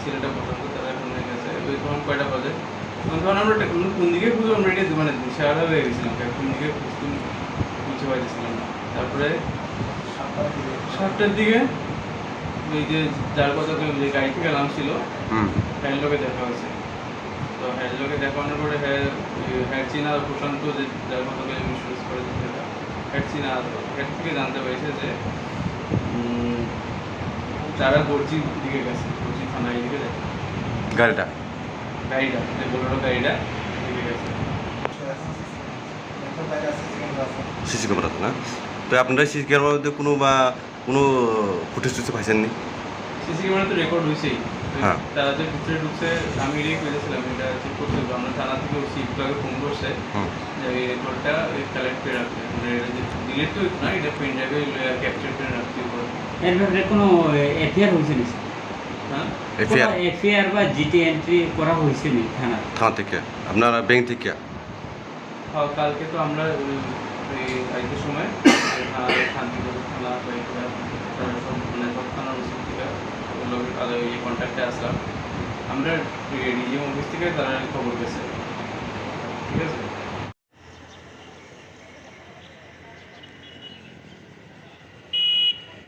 ছেলেটা পছন্দ তারা এখন গেছে তখন কয়টা বাজে? তখন তখন আমরা কোন দিকে খুঁজে আমরা এটা মানে দিশাহারা হয়ে গেছিলাম। কোন দিকে খুঁজতে খুঁজে পাইতেছিলাম না। তারপরে সাতটার দিকে ওই যে যার কথা যে গাড়ি থেকে নামছিল হ্যান্ড লোকে দেখা হয়েছে। তো হ্যান্ড লোকে দেখানোর পরে হ্যাঁ হ্যাড চিনা প্রশান্ত যে যার কথা ইন্স্যুরেন্স করে দিচ্ছে হ্যাড চিনা হ্যাড থেকে জানতে পেরেছে যে তারা গর্জি দিকে গেছে গর্জি থানা এদিকে গেছে গাড়িটা? গাড়িটা যে বোলেরো গাড়িটা এদিকে গেছে। সিসি ক্যামেরা না? তো আপনারা সিসি ক্যামেরার মধ্যে কোনো বা কোনো ফুটেজ টুটেজ পাইছেননি? সিসি ক্যামেরা তো রেকর্ড হয়েছেই হ্যাঁ। তারা যে ভিতরে ঢুকছে আমি রেক করেছিলাম এটা চেক করতে আমরা থানা থেকে ওসি ইকবাকে ফোন করছে যে রেকর্ডটা কালেক্ট করে রাখতে এটা যে ডিলিট তো হইতো না এটা পেন ড্রাইভে ক্যাপচার করে রাখতে হবে এর ব্যাপারে কোনো এফআইআর হয়েছে নি হ্যাঁ? এফআইআর এফআইআর বা জিটি এন্ট্রি করা হয়েছে নি থানা থানা থেকে। আপনারা ব্যাংক থেকে? হ্যাঁ, কালকে তো আমরা আজকের সময় থানা থানা মানে থানার থেকে এই কন্ট্যাক্টে আসলাম। আমরা ডিজিএম অফিস থেকে তারা খবর গেছে ঠিক আছে?